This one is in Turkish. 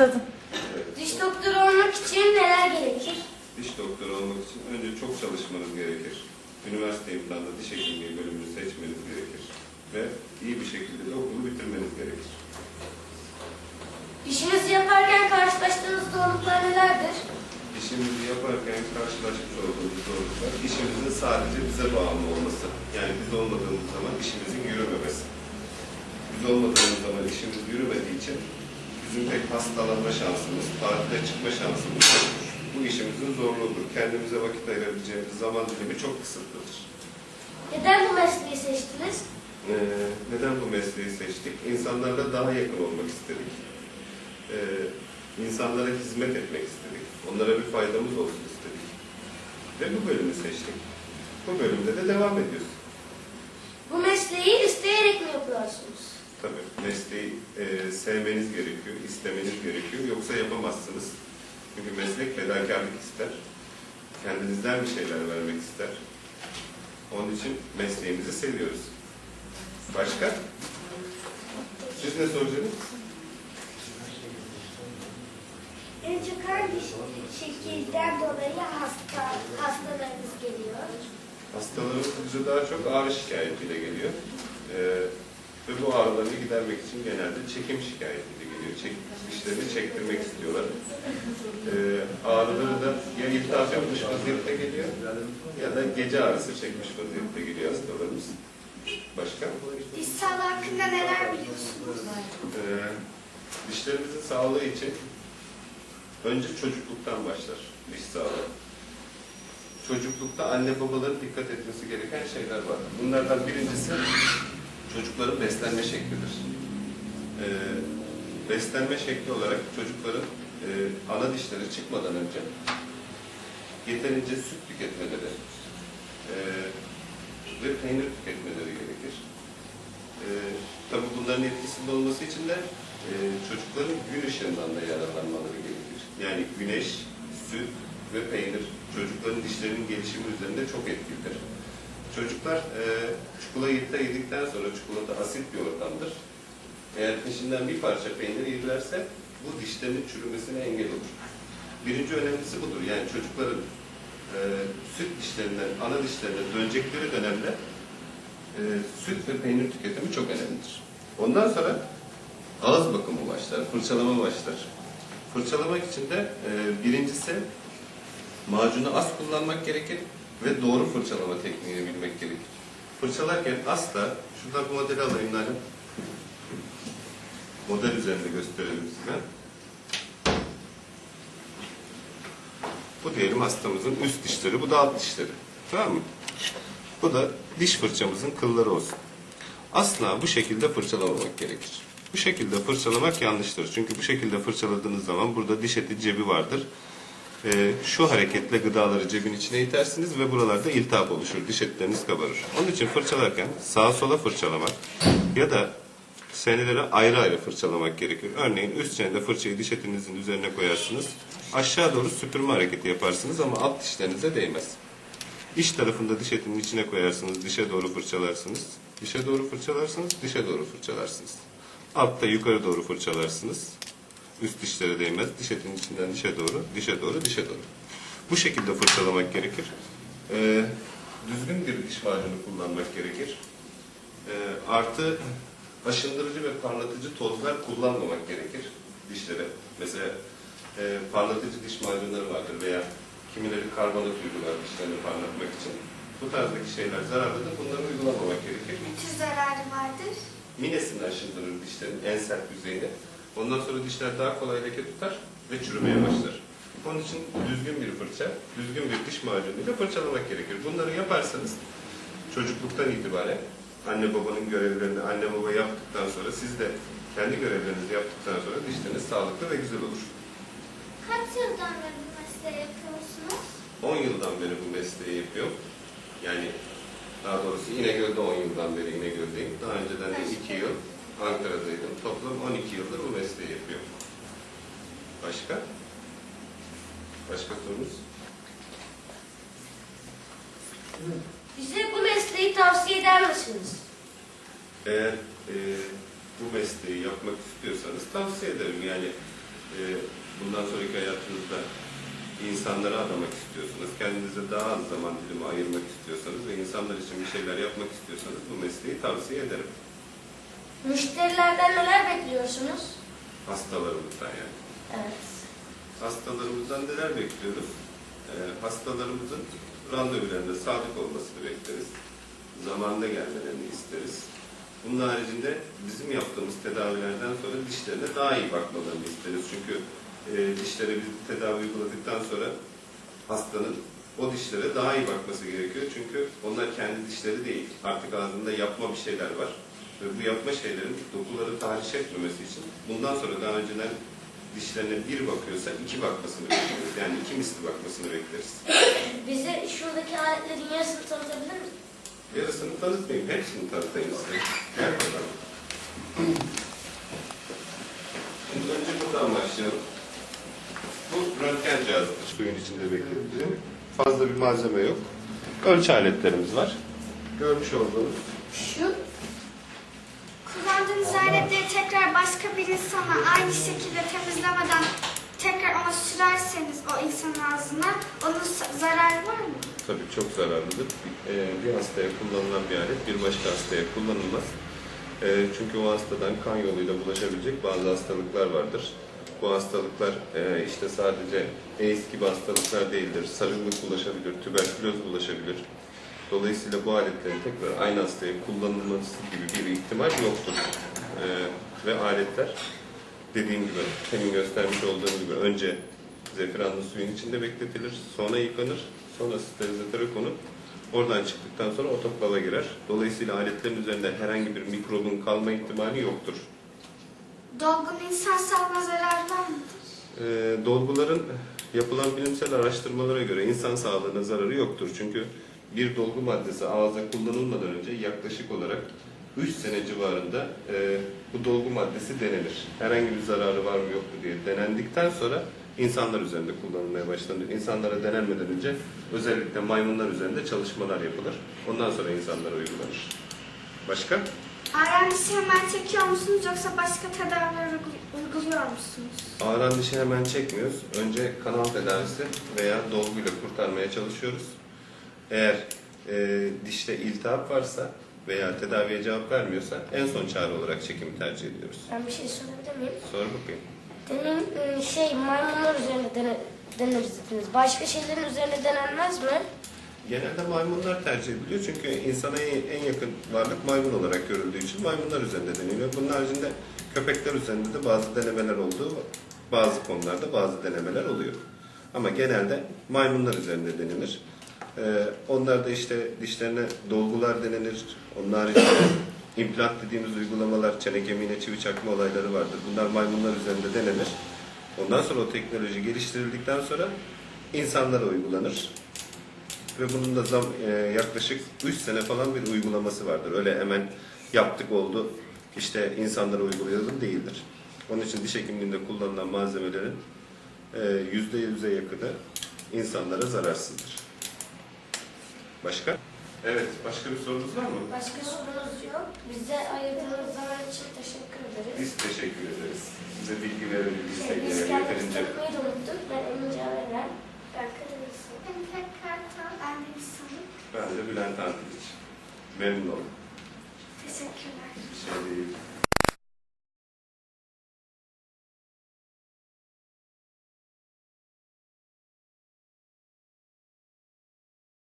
Başladım. Evet. Diş doktoru olmak için neler gerekir? Diş doktoru olmak için önce çok çalışmanız gerekir. Üniversite imtihanında diş hekimliği bölümünü seçmeniz gerekir. Ve iyi bir şekilde de okulu bitirmeniz gerekir. İşinizi yaparken karşılaştığınız zorluklar nelerdir? İşimizi yaparken karşılaşmış olduğumuz zorluklar, işimizin sadece bize bağımlı olması. Yani biz olmadığımız zaman işimizin yürümemesi. Biz olmadığımız zaman işimiz yürümediği için bizim pek hastalanma şansımız, tatile çıkma şansımız yoktur. Bu işimizin zorluğudur. Kendimize vakit ayırabileceğimiz zaman dilimi çok kısıtlıdır. Neden bu mesleği seçtiniz? Ee, neden bu mesleği seçtik? İnsanlarla daha yakın olmak istedik. Ee, insanlara hizmet etmek istedik. Onlara bir faydamız olsun istedik. Ve bu bölümü seçtik. Bu bölümde de devam ediyoruz. Bu mesleği isteyerek mi yapıyorsunuz? Tabii mesleği e, sevmeniz gerekiyor, istemeniz gerekiyor. Yoksa yapamazsınız. Çünkü meslek fedakarlık ister. Kendinizden bir şeyler vermek ister. Onun için mesleğimizi seviyoruz. Başka? Siz ne soracaksınız? Çok hangi şekilden dolayı hasta, hastalarınız geliyor? Hastalarımız daha çok ağrı şikayetiyle geliyor. Ee, ve bu ağrılarını gidermek için genelde çekim şikayetiyle geliyor. Çek, dişlerini çektirmek istiyorlar. Ee, ağrıları da ya iltihap yapmış vaziyette geliyor ya da gece ağrısı çekmiş vaziyette geliyor hastalarımız. Başka? Diş sağlığı hakkında neler biliyorsunuz? Ee, dişlerimizin sağlığı için önce çocukluktan başlar diş sağlığı. Çocuklukta anne babaların dikkat etmesi gereken şeyler var. Bunlardan birincisi çocukların beslenme şeklidir. Ee, beslenme şekli olarak çocukların e, ana dişleri çıkmadan önce yeterince süt tüketmeleri e, ve peynir tüketmeleri gerekir. Ee, tabii bunların etkisinde olması için de e, çocukların gün ışığından da yararlanmaları gerekir. Yani güneş, süt ve peynir çocukların dişlerinin gelişimi üzerinde çok etkilidir. Çocuklar e, çikolata yedikten sonra çikolata asit bir ortamdır. Eğer peşinden bir parça peynir yedilerse bu dişlerinin çürümesine engel olur. Birinci önemlisi budur. Yani çocukların e, süt dişlerinden ana dişlerine dönecekleri dönemde e, süt ve peynir tüketimi çok önemlidir. Ondan sonra ağız bakımı başlar, fırçalama başlar. Fırçalamak için de e, birincisi macunu az kullanmak gerekir ve doğru fırçalama tekniğini bilmek gerekir. Fırçalarken asla, şuradan bu modeli alayım Nalan. Model üzerinde gösterelim size. Bu diyelim hastamızın üst dişleri, bu da alt dişleri. Tamam mı? Bu da diş fırçamızın kılları olsun. Asla bu şekilde fırçalamamak gerekir. Bu şekilde fırçalamak yanlıştır. Çünkü bu şekilde fırçaladığınız zaman burada diş eti cebi vardır. Ee, şu hareketle gıdaları cebin içine itersiniz ve buralarda iltihap oluşur. Diş etleriniz kabarır. Onun için fırçalarken sağa sola fırçalamak ya da seneleri ayrı ayrı fırçalamak gerekir. Örneğin üst çenede fırçayı diş etinizin üzerine koyarsınız. Aşağı doğru süpürme hareketi yaparsınız ama alt dişlerinize değmez. İç tarafında diş etinin içine koyarsınız, dişe doğru fırçalarsınız. Dişe doğru fırçalarsınız, dişe doğru fırçalarsınız. Altta yukarı doğru fırçalarsınız. Üst dişlere değmez. Diş etinin içinden dişe doğru, dişe doğru, dişe doğru. Bu şekilde fırçalamak gerekir. Ee, düzgün bir diş macunu kullanmak gerekir. Ee, artı aşındırıcı ve parlatıcı tozlar kullanmamak gerekir dişlere. Mesela e, parlatıcı diş macunları vardır veya kimileri karbonat uygular dişlerini parlatmak için. Bu tarzdaki şeyler zararlıdır. Bunları uygulamamak gerekir. Ne tür zararı vardır? Minesini aşındırır dişlerin en sert yüzeyini. Ondan sonra dişler daha kolay leke tutar ve çürümeye başlar. Onun için düzgün bir fırça, düzgün bir diş macunuyla fırçalamak gerekir. Bunları yaparsanız çocukluktan itibaren anne babanın görevlerini anne baba yaptıktan sonra siz de kendi görevlerinizi yaptıktan sonra dişleriniz sağlıklı ve güzel olur. Kaç yıldan beri bu mesleği yapıyorsunuz? 10 yıldan beri bu mesleği yapıyorum. Yani daha doğrusu İnegöl'de 10 yıldan beri İnegöl'deyim. Daha önceden de 2 yıl Ankara'daydım. Toplam 12 yıldır bu mesleği yapıyorum. Başka? Başka sorunuz? Bize bu mesleği tavsiye eder misiniz? Eğer e, bu mesleği yapmak istiyorsanız tavsiye ederim. Yani e, bundan sonraki hayatınızda insanlara adamak istiyorsanız, kendinize daha az zaman dilimi ayırmak istiyorsanız ve insanlar için bir şeyler yapmak istiyorsanız bu mesleği tavsiye ederim. Müşterilerden neler bekliyorsunuz? Hastalarımızdan yani. Evet. Hastalarımızdan neler bekliyoruz? Ee, hastalarımızın randevularında sadık olmasını bekleriz. Zamanında gelmelerini isteriz. Bunun haricinde bizim yaptığımız tedavilerden sonra dişlerine daha iyi bakmalarını isteriz. Çünkü e, dişlere bir tedavi uyguladıktan sonra hastanın o dişlere daha iyi bakması gerekiyor. Çünkü onlar kendi dişleri değil. Artık ağzında yapma bir şeyler var. Ve bu yapma şeylerin dokuları tahriş etmemesi için bundan sonra daha önceden dişlerine bir bakıyorsa iki bakmasını bekleriz. Yani iki misli bakmasını bekleriz. Bize şuradaki aletlerin yarısını tanıtabilir misiniz? Yarısını tanıtmayayım, hepsini tanıtayım size. Gel bakalım. Şimdi önce buradan başlayalım. Bu röntgen cihazıdır. Suyun içinde bekletilir. Fazla bir malzeme yok. Ölçü aletlerimiz var. Görmüş olduğunuz. Şu Aletleri tekrar başka bir insana aynı şekilde temizlemeden tekrar ona sürerseniz o insan ağzına onun zararı var mı? Tabii çok zararlıdır. Bir, e, bir hastaya kullanılan bir alet bir başka hastaya kullanılmaz. E, çünkü o hastadan kan yoluyla bulaşabilecek bazı hastalıklar vardır. Bu hastalıklar e, işte sadece AIDS gibi hastalıklar değildir. Sarılık bulaşabilir, tüberküloz bulaşabilir. Dolayısıyla bu aletlerin tekrar aynı hastaya kullanılması gibi bir ihtimal yoktur. E, ve aletler dediğim gibi, senin göstermiş olduğum gibi önce zefiranlı suyun içinde bekletilir, sonra yıkanır, sonra sterilizatöre konup oradan çıktıktan sonra otoklava girer. Dolayısıyla aletlerin üzerinde herhangi bir mikrobun kalma ihtimali yoktur. Dolgun insan sağlığına zarar var mıdır? Ee, dolguların yapılan bilimsel araştırmalara göre insan sağlığına zararı yoktur. Çünkü bir dolgu maddesi ağza kullanılmadan önce yaklaşık olarak 3 sene civarında e, bu dolgu maddesi denenir. Herhangi bir zararı var mı yok mu diye denendikten sonra insanlar üzerinde kullanılmaya başlanır. İnsanlara denenmeden önce özellikle maymunlar üzerinde çalışmalar yapılır. Ondan sonra insanlara uygulanır. Başka? Ağrı dişi hemen çekiyor musunuz yoksa başka tedaviler uygul- uyguluyor musunuz? Ağıran dişi hemen çekmiyoruz. Önce kanal tedavisi veya dolguyla kurtarmaya çalışıyoruz. Eğer e, dişte iltihap varsa veya tedaviye cevap vermiyorsa en son çare olarak çekimi tercih ediyoruz. ben bir şey sorabilir miyim? Sor bakayım. Deneyin e, şey maymunlar üzerinde dene, deneriz dediniz. Başka şeylerin üzerinde denenmez mi? Genelde maymunlar tercih ediliyor çünkü insana en, en yakın varlık maymun olarak görüldüğü için maymunlar üzerinde deniliyor. Bunun haricinde köpekler üzerinde de bazı denemeler olduğu, bazı konularda bazı denemeler oluyor. Ama genelde maymunlar üzerinde denilir. Ee, onlar da işte dişlerine dolgular denenir. Onun haricinde implant dediğimiz uygulamalar, çene kemiğine çivi çakma olayları vardır. Bunlar maymunlar üzerinde denenir. Ondan sonra o teknoloji geliştirildikten sonra insanlara uygulanır. Ve bunun da zam, e, yaklaşık 3 sene falan bir uygulaması vardır. Öyle hemen yaptık oldu, işte insanlara uygulayalım değildir. Onun için diş hekimliğinde kullanılan malzemelerin e, yüzde yüze yakını insanlara zararsızdır. Başka? Evet, başka bir sorunuz var mı? Başka sorunuz yok. Bize ayırdığınız zaman için teşekkür ederiz. Biz teşekkür ederiz. Size bilgi verebildiysek Şey, biz tanıtmayı da unuttuk. Ben Emin Canerler. Ben Karadeniz. Ben pek kartal, ben de sanık. Ben de Bülent Antiliç. Memnun oldum. Teşekkürler. Bir şey değil.